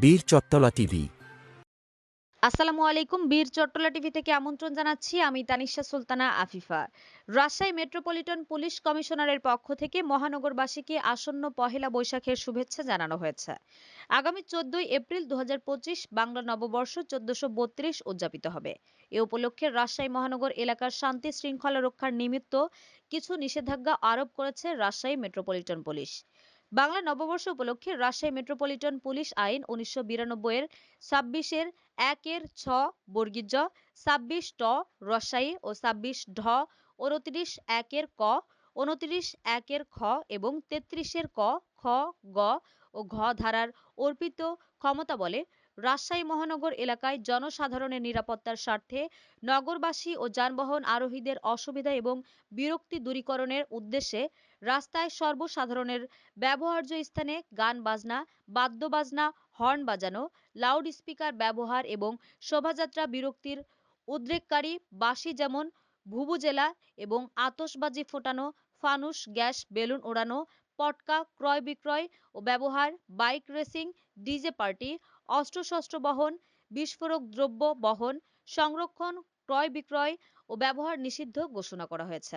বীর চত্তলা টিভি। আসসালামু আলাইকুম, বীর চট্টলা টিভি থেকে আমন্ত্রণ জানাচ্ছি আমি তানিশা সুলতানা আফিফা। রাজশাহী মেট্রোপলিটন পুলিশ কমিশনারের পক্ষ থেকে মহানগরবাসীকে আসন্ন পহেলা বৈশাখের শুভেচ্ছা জানানো হয়েছে। আগামী চোদ্দই এপ্রিল দু হাজার পঁচিশ বাংলা নববর্ষ চোদ্দশো বত্রিশ উদযাপিত হবে। এ উপলক্ষে রাজশাহী মহানগর এলাকার শান্তি শৃঙ্খলা রক্ষার নিমিত্ত কিছু নিষেধাজ্ঞা আরোপ করেছে রাজশাহী মেট্রোপলিটন পুলিশ। বাংলা নববর্ষ উপলক্ষে রাজশাহী মেট্রোপলিটন পুলিশ আইন উনিশশো বিরানব্বই এর ছাব্বিশের একের ছ বর্গিজ ছাব্বিশ ট রসাই ও ছাব্বিশ ঢ উনত্রিশ একের ক, উনত্রিশ একের খ এবং তেত্রিশের ক, খ, গ ও ঘ ধারার অর্পিত ক্ষমতা বলে রাজশাহী মহানগর এলাকায় জনসাধারণের নিরাপত্তার স্বার্থে নগরবাসী ও যানবাহন আরোহীদের অসুবিধা এবং বিরক্তি দূরীকরণের উদ্দেশ্যে রাস্তায় সর্বসাধারণের ব্যবহার্য স্থানে গান বাজনা বাদ্যবাজনা, হর্ন বাজানো লাউড স্পিকার ব্যবহার এবং শোভাযাত্রা বিরক্তির উদ্রেককারী বাসি যেমন ভুবুজেলা এবং আতশবাজি ফোটানো, ফানুস, গ্যাস, বেলুন ওড়ানো পটকা, ক্রয় বিক্রয় ও ব্যবহার, বাইক রেসিং, ডিজে পার্টি, অস্ত্রশস্ত্র বহন, বিস্ফোরক দ্রব্য বহন, সংরক্ষণ, ক্রয় বিক্রয় ও ব্যবহার নিষিদ্ধ ঘোষণা করা হয়েছে।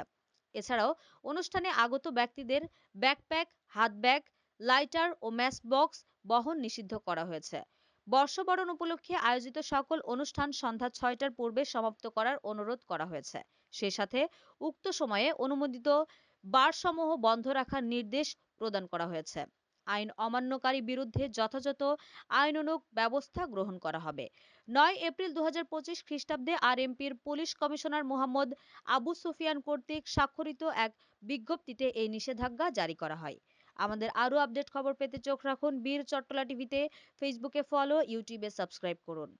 এছাড়াও অনুষ্ঠানে আগত ব্যক্তিদের ব্যাকপ্যাক হাত ব্যাগ লাইটার ও ম্যাচ বক্স বহন নিষিদ্ধ করা হয়েছে। বর্ষবরণ উপলক্ষে আয়োজিত সকল অনুষ্ঠান সন্ধ্যা ছয়টার পূর্বে সমাপ্ত করার অনুরোধ করা হয়েছে। সেই সাথে উক্ত সময়ে অনুমোদিত বারসমূহ বন্ধ রাখার নির্দেশ প্রদান করা হয়েছে। আইন অমান্যকারী বিরুদ্ধে যথাযথ আইনানুগ ব্যবস্থা গ্রহণ করা হবে। নয় এপ্রিল দু হাজার পঁচিশ খ্রিস্টাব্দে আরএমপির পুলিশ কমিশনার মোহাম্মদ আবু সুফিয়ান কর্তৃক স্বাক্ষরিত এক বিজ্ঞপ্তিতে এই নিষেধাজ্ঞা জারি করা হয়। আমাদের আরও আপডেট খবর পেতে চোখ রাখুন বীর চট্টলা টিভিতে, ফেসবুকে ফলো, ইউটিউবে সাবস্ক্রাইব করুন।